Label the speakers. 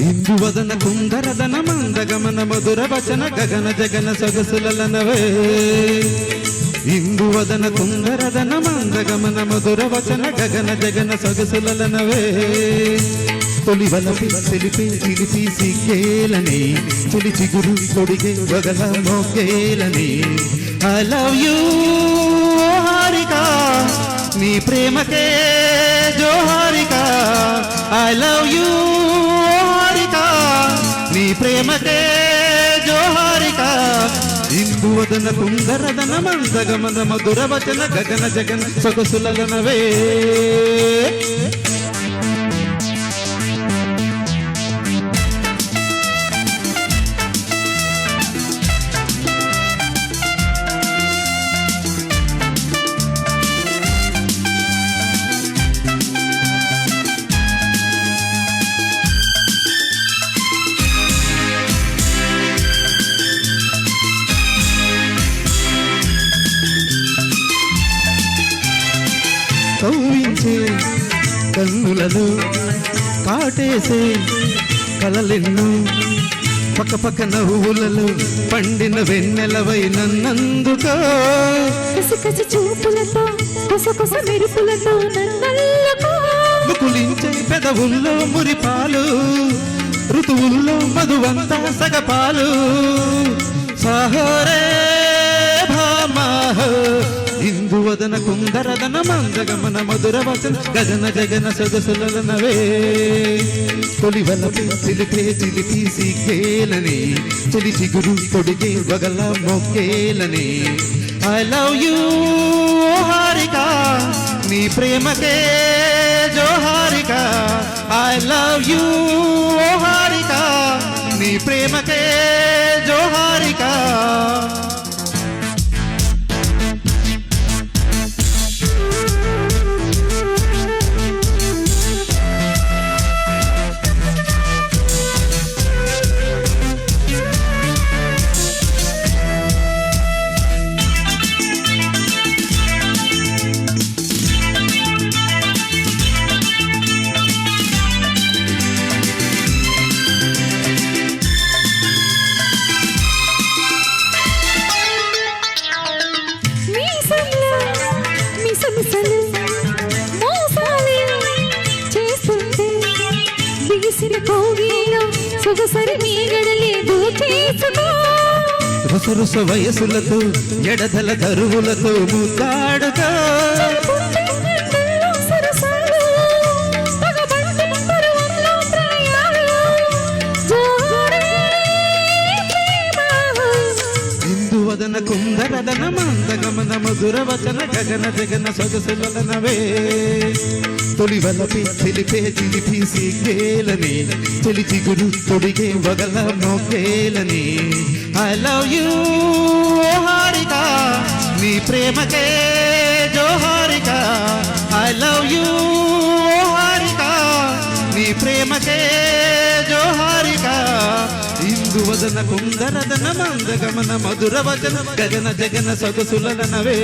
Speaker 1: ఇందువదన కుందరదన మందగమన మధుర వచన గగన జగన సొగసులనవే ఇందువదన కుందరదన మందగమన మధుర వచన గగన జగన సొగసులనవే తొలి వలపి తెలిపి చిలిపి సిగ్గేలని తొలి చిగురు కొడిగే వగల మోగేలని ఐ లవ్ యూ హారిక నీ ప్రేమకే జోహారిక ఐ లవ్ యూ నీ ప్రేమకే జోహారిక ఇంబువదన కుందరదన మందగమన మధుర వచన గగన జగన సొగసులనవే కవ్వించే కన్నులను కాటేసే కలలెన్ను పక్క పక్క నవ్వులలో పండిన వెన్నెలవై నన్నందుకో.
Speaker 2: కసి కసి చూపులతో కొస కొస మెరుపులతో నన్నల్లుకో.
Speaker 1: ముకులించే పెదవుల్లో మురిపాలు ఋతువుల్లో మధువంతా సగపాలు. సాహోరే! ఇందువదన కుందరదన మందగమన మధుర వసన గగన జగన సొగసులనవే తొలి వలపే చిలిపే చిలిపి సిగ్గేలని చెలి చిగురు తొడిగే వగల మొక్కేలని. ఐ లవ్ యూ హారిక నీ ప్రేమకే జోహారిక ఐ లవ్ యూ హారిక నీ ప్రేమకే జోహారిక
Speaker 2: సొగసరి మీగడలే దోచేసుకో
Speaker 1: రుసరుస వయసులతో ఎడదల దరువులతో ముద్దాడుతా మధురవచన గగన జగన సొగసులనవే. తొలివల వలపి తెలిపే చిలిపి సిగ్గేలని చెలి గురు తొడిగే వగల మొగ్గేలని ఐ లవ్ యూ హారిక నీ ప్రేమకే జోహార్. ఇందువదన కుందరదన మందగమన మధుర వచన గగన జగన సొగసులనవే